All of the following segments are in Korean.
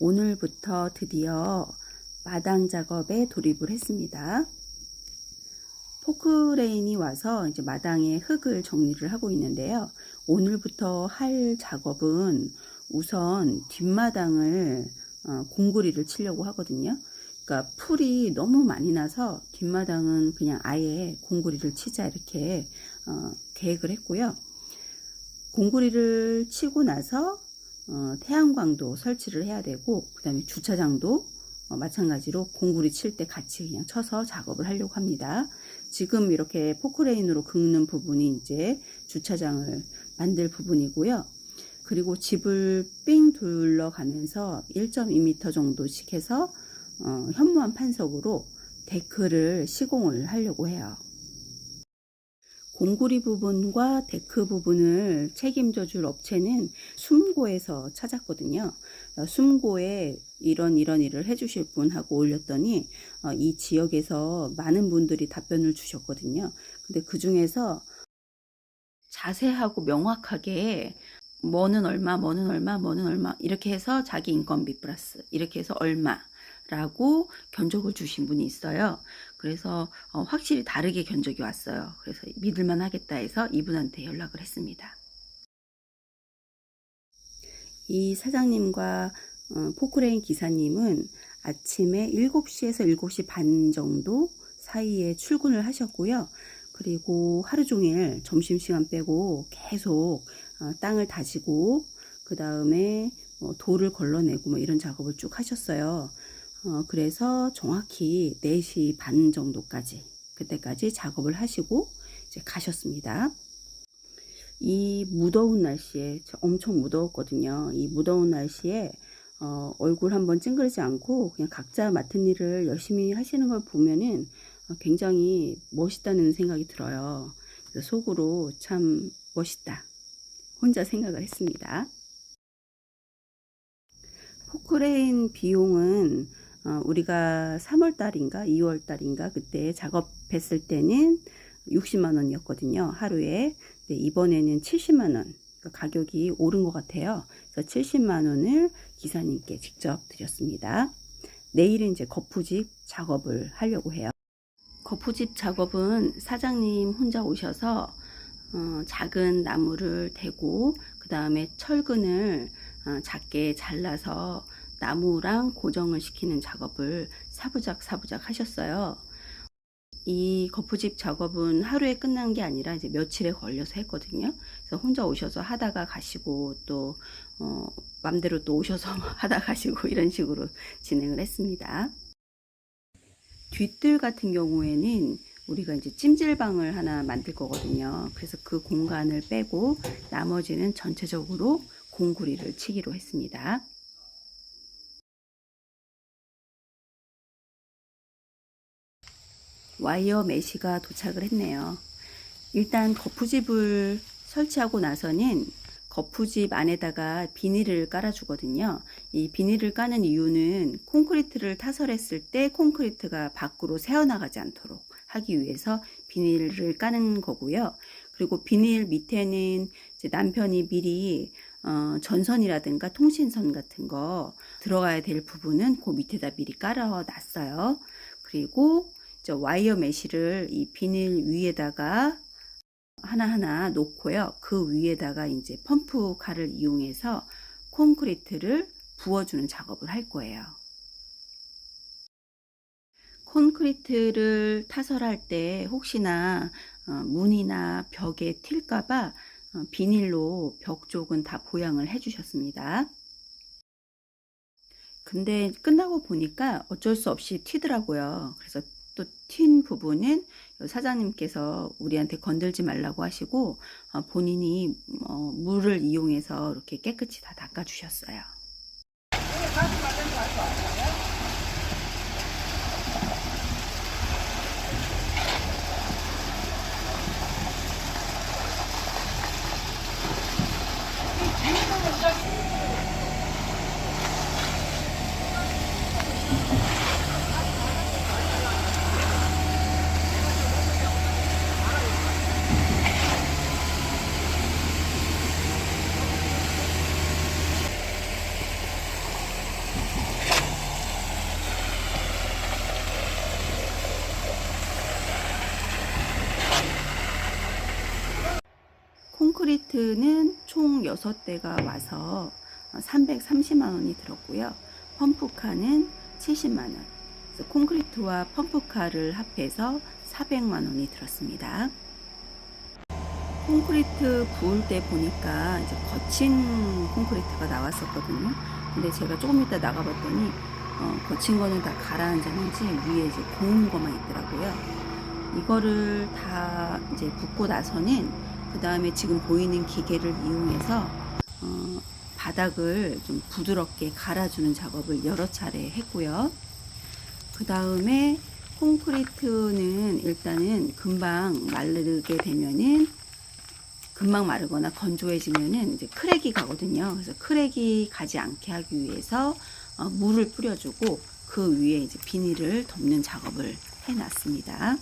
오늘부터 드디어 마당 작업에 돌입을 했습니다. 포크레인이 와서 이제 마당에 흙을 정리를 하고 있는데요. 오늘부터 할 작업은 우선 뒷마당을 어, 공구리를 치려고 하거든요. 그러니까 풀이 너무 많이 나서 뒷마당은 그냥 아예 공구리를 치자 이렇게 어, 계획을 했고요. 공구리를 치고 나서 어, 태양광도 설치를 해야 되고 그 다음에 주차장도 어, 마찬가지로 공구리 칠 때 같이 그냥 쳐서 작업을 하려고 합니다. 지금 이렇게 포크레인으로 긁는 부분이 이제 주차장을 만들 부분이고요. 그리고 집을 삥 둘러가면서 1.2m 정도씩 해서 어, 현무암 판석으로 데크를 시공을 하려고 해요. 공구리 부분과 데크 부분을 책임져 줄 업체는 숨고에서 찾았거든요. 어, 숨고에 이런 이런 일을 해주실 분 하고 올렸더니 어, 이 지역에서 많은 분들이 답변을 주셨거든요. 근데 그 중에서 자세하고 명확하게 뭐는 얼마, 뭐는 얼마, 뭐는 얼마 이렇게 해서 자기 인건비 플러스 이렇게 해서 얼마 라고 견적을 주신 분이 있어요. 그래서 어, 확실히 다르게 견적이 왔어요. 그래서 믿을만 하겠다 해서 이분한테 연락을 했습니다. 이 사장님과 어, 포크레인 기사님은 아침에 7시에서 7시 반 정도 사이에 출근을 하셨고요. 그리고 하루 종일 점심시간 빼고 계속 어, 땅을 다지고 그 다음에 뭐 돌을 걸러내고 뭐 이런 작업을 쭉 하셨어요. 어, 그래서 정확히 4시 반 정도까지 그때까지 작업을 하시고 이제 가셨습니다. 이 무더운 날씨에 엄청 무더웠거든요. 이 무더운 날씨에 어, 얼굴 한번 찡그리지 않고 그냥 각자 맡은 일을 열심히 하시는 걸 보면은 어, 굉장히 멋있다는 생각이 들어요. 속으로 참 멋있다. 혼자 생각을 했습니다. 포크레인 비용은 어, 우리가 3월 달인가 2월 달인가 그때 작업했을 때는 60만 원이었거든요. 하루에. 네, 이번에는 70만 원. 그러니까 가격이 오른 것 같아요. 그래서 70만 원을 기사님께 직접 드렸습니다. 내일은 이제 거푸집 작업을 하려고 해요. 거푸집 작업은 사장님 혼자 오셔서 어, 작은 나무를 대고 그 다음에 철근을 어, 작게 잘라서 나무랑 고정을 시키는 작업을 사부작 사부작 하셨어요. 이 거푸집 작업은 하루에 끝난 게 아니라 이제 며칠에 걸려서 했거든요. 그래서 혼자 오셔서 하다가 가시고 또 어, 맘대로 또 오셔서 하다 가시고 이런 식으로 진행을 했습니다. 뒷뜰 같은 경우에는 우리가 이제 찜질방을 하나 만들 거거든요. 그래서 그 공간을 빼고 나머지는 전체적으로 공구리를 치기로 했습니다. 와이어 메시가 도착을 했네요. 일단 거푸집을 설치하고 나서는 거푸집 안에다가 비닐을 깔아주거든요. 이 비닐을 까는 이유는 콘크리트를 타설했을 때 콘크리트가 밖으로 새어나가지 않도록 하기 위해서 비닐을 까는 거고요. 그리고 비닐 밑에는 남편이 미리 어, 전선이라든가 통신선 같은 거 들어가야 될 부분은 그 밑에다 미리 깔아 놨어요. 그리고 와이어 메시를 이 비닐 위에다가 하나하나 놓고요. 그 위에다가 이제 펌프 칼을 이용해서 콘크리트를 부어주는 작업을 할 거예요. 콘크리트를 타설할 때 혹시나 어, 문이나 벽에 튈까봐 어, 비닐로 벽 쪽은 다 보양을 해주셨습니다. 근데 끝나고 보니까 어쩔 수 없이 튀더라고요. 그래서 또 튄 부분은 사장님께서 우리한테 건들지 말라고 하시고 어, 본인이 물을 이용해서 이렇게 깨끗이 다 닦아 주셨어요. 콘크리트는 총 6대가 와서 330만 원이 들었고요. 펌프카는 70만 원. 그래서 콘크리트와 펌프카를 합해서 400만 원이 들었습니다. 콘크리트 부을 때 보니까 이제 거친 콘크리트가 나왔었거든요. 근데 제가 조금 이따 나가봤더니 어, 거친 거는 다 가라앉았는지 위에 이제 고운 거만 있더라고요. 이거를 다 이제 붓고 나서는 그 다음에 지금 보이는 기계를 이용해서 어, 바닥을 좀 부드럽게 갈아주는 작업을 여러 차례 했고요. 그 다음에 콘크리트는 일단은 금방 마르게 되면은 금방 마르거나 건조해지면은 이제 크랙이 가거든요. 그래서 크랙이 가지 않게 하기 위해서 어, 물을 뿌려주고 그 위에 이제 비닐을 덮는 작업을 해놨습니다.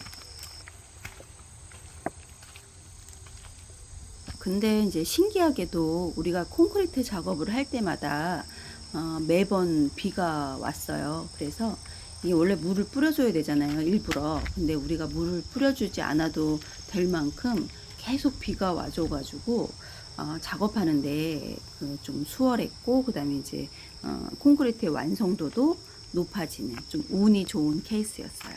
근데 이제 신기하게도 우리가 콘크리트 작업을 할 때마다 어, 매번 비가 왔어요. 그래서 이게 원래 물을 뿌려줘야 되잖아요. 일부러. 근데 우리가 물을 뿌려주지 않아도 될 만큼 계속 비가 와줘가지고 어, 작업하는데 그 좀 수월했고 그다음에 이제 어, 콘크리트의 완성도도 높아지는 좀 운이 좋은 케이스였어요.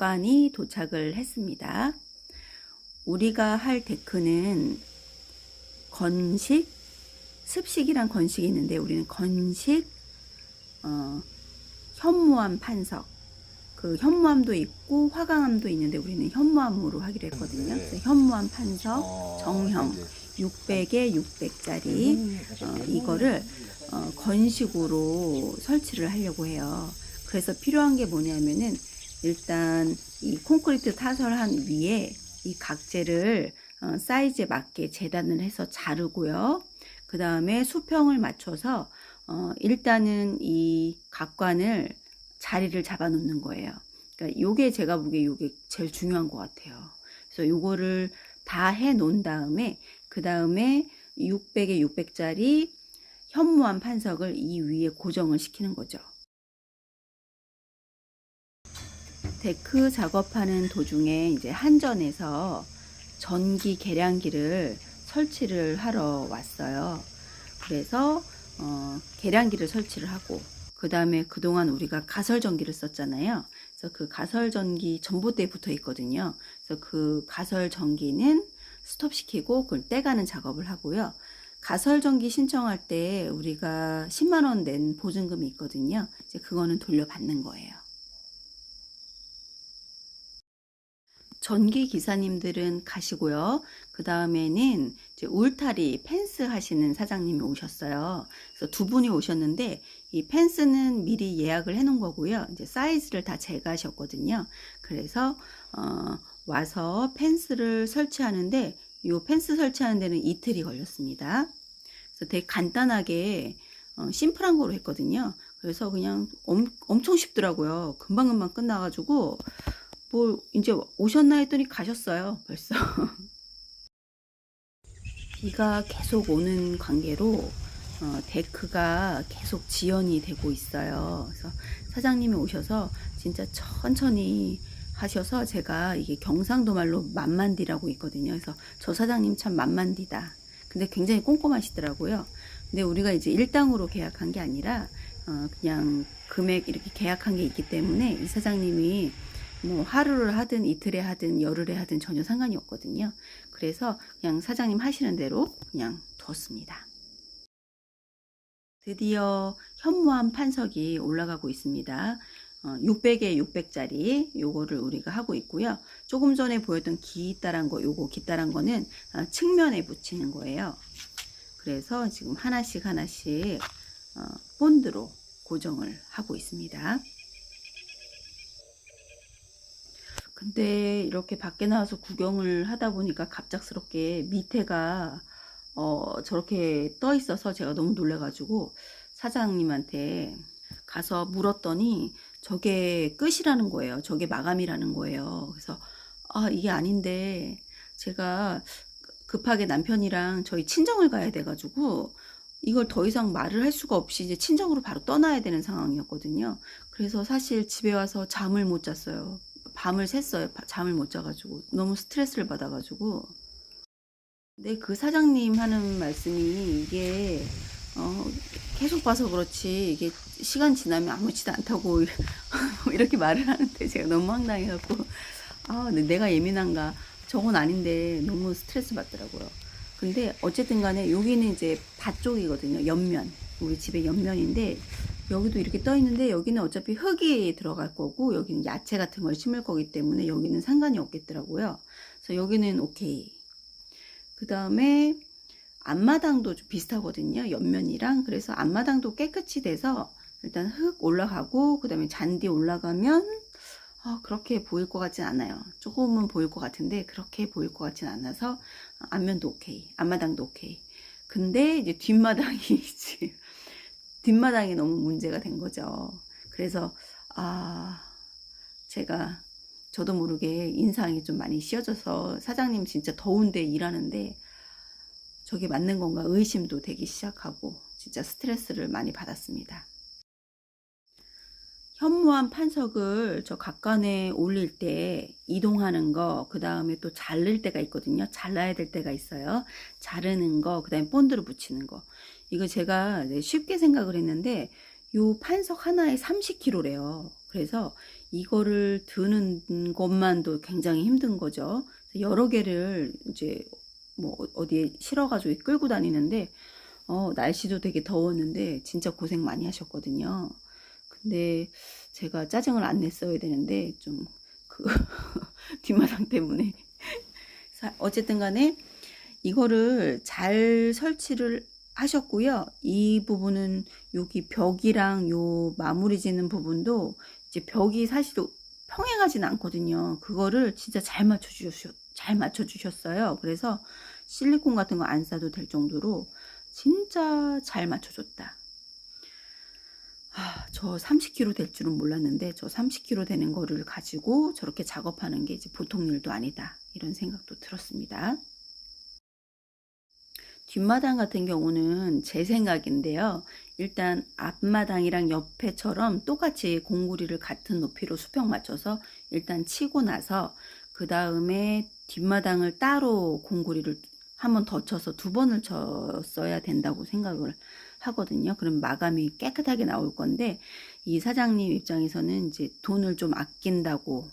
각관이 도착을 했습니다. 우리가 할 데크는 건식, 습식이란 건식이 있는데 우리는 건식, 어, 현무암 판석, 그 현무암도 있고 화강암도 있는데 우리는 현무암으로 하기로 했거든요. 그래서 현무암 판석, 정형 600에 600짜리 어, 이거를 어, 건식으로 설치를 하려고 해요. 그래서 필요한 게 뭐냐면은 일단 이 콘크리트 타설한 위에 이 각재를 어, 사이즈에 맞게 재단을 해서 자르고요. 그 다음에 수평을 맞춰서 어, 일단은 이 각관을 자리를 잡아 놓는 거예요. 그러니까 요게 제가 보기에 요게 제일 중요한 것 같아요. 그래서 요거를 다 해 놓은 다음에 그 다음에 600에 600짜리 현무암 판석을 이 위에 고정을 시키는 거죠. 데크 작업하는 도중에 이제 한전에서 전기 계량기를 설치를 하러 왔어요. 그래서 어, 계량기를 설치를 하고 그 다음에 그동안 우리가 가설전기를 썼잖아요. 그래서 그 가설전기 전봇대에 붙어 있거든요. 그래서 그 가설전기는 스톱시키고 그걸 떼가는 작업을 하고요. 가설전기 신청할 때 우리가 10만원 낸 보증금이 있거든요. 이제 그거는 돌려받는 거예요. 전기 기사님들은 가시고요. 그 다음에는 이제 울타리 펜스 하시는 사장님이 오셨어요. 그래서 두 분이 오셨는데 이 펜스는 미리 예약을 해 놓은 거고요. 이제 사이즈를 다 재가셨거든요. 그래서 어, 와서 펜스를 설치하는데 이 펜스 설치하는 데는 이틀이 걸렸습니다. 그래서 되게 간단하게 어, 심플한 거로 했거든요. 그래서 그냥 엄, 엄청 쉽더라고요. 금방금방 끝나가지고 뭐 이제 오셨나 했더니 가셨어요. 벌써. 비가 계속 오는 관계로 어, 데크가 계속 지연이 되고 있어요. 그래서 사장님이 오셔서 진짜 천천히 하셔서 제가 이게 경상도 말로 만만디라고 있거든요. 그래서 저 사장님 참 만만디다. 근데 굉장히 꼼꼼하시더라고요. 근데 우리가 이제 일당으로 계약한 게 아니라 어, 그냥 금액 이렇게 계약한 게 있기 때문에 이 사장님이 뭐 하루를 하든 이틀에 하든 열흘에 하든 전혀 상관이 없거든요. 그래서 그냥 사장님 하시는 대로 그냥 뒀습니다. 드디어 현무암 판석이 올라가고 있습니다. 어, 600에 600짜리 요거를 우리가 하고 있고요. 조금 전에 보였던 기따란 거 요거 기따란 거는 어, 측면에 붙이는 거예요. 그래서 지금 하나씩 하나씩 어, 본드로 고정을 하고 있습니다. 근데 이렇게 밖에 나와서 구경을 하다 보니까 갑작스럽게 밑에가 어, 저렇게 떠 있어서 제가 너무 놀래가지고 사장님한테 가서 물었더니 저게 끝이라는 거예요. 저게 마감이라는 거예요. 그래서 아, 이게 아닌데 제가 급하게 남편이랑 저희 친정을 가야 돼가지고 이걸 더 이상 말을 할 수가 없이 이제 친정으로 바로 떠나야 되는 상황이었거든요. 그래서 사실 집에 와서 잠을 못 잤어요. 밤을 샜어요. 바- 잠을 못 자가지고 너무 스트레스를 받아가지고. 근데 그 사장님 하는 말씀이 이게 어, 계속 봐서 그렇지 이게 시간 지나면 아무렇지도 않다고 이렇게 말을 하는데 제가 너무 황당해갖고 아 내가 예민한가 저건 아닌데 너무 스트레스 받더라고요. 근데 어쨌든 간에 여기는 이제 밭 쪽이거든요. 옆면. 우리 집의 옆면인데 여기도 이렇게 떠 있는데 여기는 어차피 흙이 들어갈 거고 여기는 야채 같은 걸 심을 거기 때문에 여기는 상관이 없겠더라고요. 그래서 여기는 오케이. 그 다음에 앞마당도 좀 비슷하거든요. 옆면이랑. 그래서 앞마당도 깨끗이 돼서 일단 흙 올라가고 그 다음에 잔디 올라가면 아, 그렇게 보일 것 같진 않아요. 조금은 보일 것 같은데 그렇게 보일 것 같진 않아서 앞면도 오케이, 앞마당도 오케이. 근데 이제 뒷마당이 지금 뒷마당이 너무 문제가 된 거죠. 그래서 아 제가 저도 모르게 인상이 좀 많이 씌어져서 사장님 진짜 더운데 일하는데 저게 맞는 건가 의심도 되기 시작하고 진짜 스트레스를 많이 받았습니다. 현무암 판석을 저 각간에 올릴 때 이동하는 거, 그 다음에 또 자를 때가 있거든요. 잘라야 될 때가 있어요. 자르는 거, 그 다음에 본드를 붙이는 거. 이거 제가 쉽게 생각을 했는데, 요 판석 하나에 30kg래요. 그래서 이거를 드는 것만도 굉장히 힘든 거죠. 여러 개를 이제 뭐 어디에 실어가지고 끌고 다니는데, 어, 날씨도 되게 더웠는데, 진짜 고생 많이 하셨거든요. 근데 제가 짜증을 안 냈어야 되는데 좀 그 뒷마당 때문에 사- 어쨌든 간에 이거를 잘 설치를 하셨고요. 이 부분은 여기 벽이랑 요 마무리 짓는 부분도 이제 벽이 사실 평행하진 않거든요. 그거를 진짜 잘 맞춰주셨, 잘 맞춰주셨어요. 그래서 실리콘 같은 거 안 싸도 될 정도로 진짜 잘 맞춰줬다. 아, 저 30kg 될 줄은 몰랐는데 저 30kg 되는 거를 가지고 저렇게 작업하는 게 이제 보통 일도 아니다. 이런 생각도 들었습니다. 뒷마당 같은 경우는 제 생각인데요. 일단 앞마당이랑 옆에처럼 똑같이 공구리를 같은 높이로 수평 맞춰서 일단 치고 나서 그 다음에 뒷마당을 따로 공구리를 한 번 더 쳐서 두 번을 쳤어야 된다고 생각을 하거든요. 그럼 마감이 깨끗하게 나올 건데 이 사장님 입장에서는 이제 돈을 좀 아낀다고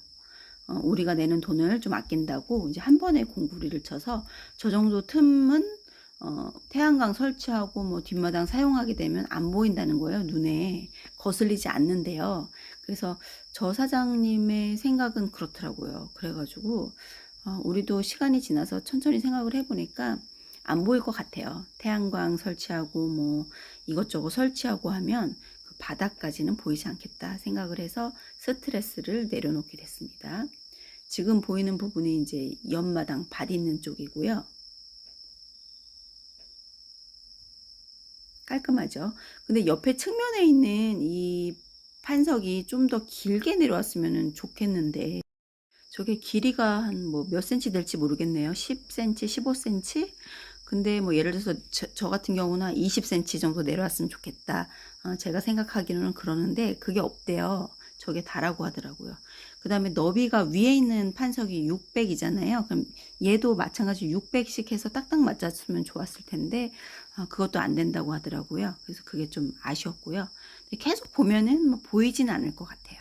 어, 우리가 내는 돈을 좀 아낀다고 이제 한 번에 공구리를 쳐서 저 정도 틈은 어, 태양광 설치하고 뭐 뒷마당 사용하게 되면 안 보인다는 거예요 눈에 거슬리지 않는데요. 그래서 저 사장님의 생각은 그렇더라고요. 그래가지고 어, 우리도 시간이 지나서 천천히 생각을 해보니까 안 보일 것 같아요. 태양광 설치하고 뭐 이것저것 설치하고 하면 그 바닥까지는 보이지 않겠다 생각을 해서 스트레스를 내려놓게 됐습니다. 지금 보이는 부분이 이제 옆마당 밭 있는 쪽이고요. 깔끔하죠. 근데 옆에 측면에 있는 이 판석이 좀 더 길게 내려왔으면 좋겠는데 저게 길이가 한 뭐 몇 센치 될지 모르겠네요. 10cm, 15cm? 근데 뭐 예를 들어서 저, 저 같은 경우는 20cm 정도 내려왔으면 좋겠다. 어, 제가 생각하기로는 그러는데 그게 없대요. 저게 다라고 하더라고요. 그 다음에 너비가 위에 있는 판석이 600이잖아요. 그럼 얘도 마찬가지 600씩 해서 딱딱 맞았으면 좋았을 텐데 어, 그것도 안 된다고 하더라고요. 그래서 그게 좀 아쉬웠고요. 계속 보면은 뭐 보이진 않을 것 같아요.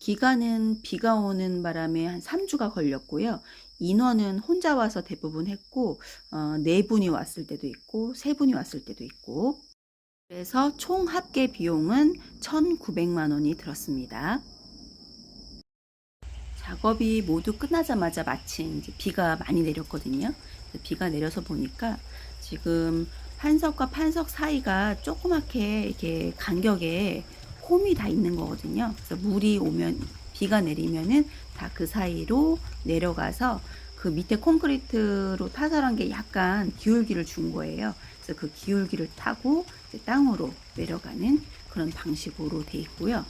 기간은 비가 오는 바람에 한 3주가 걸렸고요. 인원은 혼자 와서 대부분 했고, 어, 네 분이 왔을 때도 있고, 세 분이 왔을 때도 있고, 그래서 총 합계 비용은 1,900만 원이 들었습니다. 작업이 모두 끝나자마자 마침 이제 비가 많이 내렸거든요. 비가 내려서 보니까 지금 판석과 판석 사이가 조그맣게 이렇게 간격에 홈이 다 있는 거거든요. 그래서 물이 오면 비가 내리면은 다 그 사이로 내려가서 그 밑에 콘크리트로 타설한 게 약간 기울기를 준 거예요. 그래서 그 기울기를 타고 땅으로 내려가는 그런 방식으로 돼 있고요.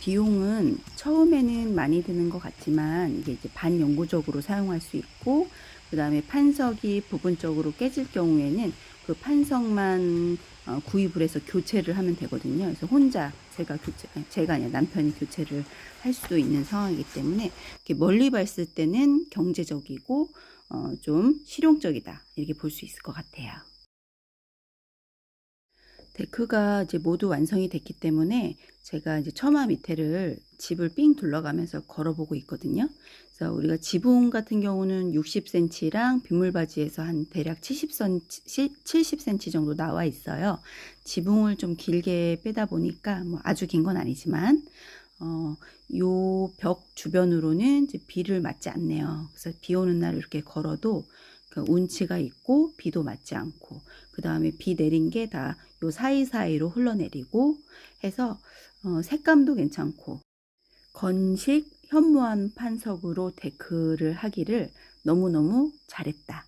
비용은 처음에는 많이 드는 것 같지만 이게 이제 반영구적으로 사용할 수 있고 그 다음에 판석이 부분적으로 깨질 경우에는 그 판석만 어, 구입을 해서 교체를 하면 되거든요. 그래서 혼자 제가 교체, 제가 아니라 남편이 교체를 할 수도 있는 상황이기 때문에 이렇게 멀리 봤을 때는 경제적이고 어, 좀 실용적이다 이렇게 볼 수 있을 것 같아요. 데크가 이제 모두 완성이 됐기 때문에 제가 이제 처마 밑에를 집을 삥 둘러가면서 걸어보고 있거든요. 그래서 우리가 지붕 같은 경우는 60cm랑 빗물바지에서 한 대략 70cm, 70cm 정도 나와 있어요. 지붕을 좀 길게 빼다 보니까 뭐 아주 긴 건 아니지만 어, 요 벽 주변으로는 이제 비를 맞지 않네요. 그래서 비 오는 날 이렇게 걸어도 그 운치가 있고 비도 맞지 않고 그 다음에 비 내린 게 다 요 사이사이로 흘러내리고 해서 어, 색감도 괜찮고 건식 현무암 판석으로 데크를 하기를 너무너무 잘했다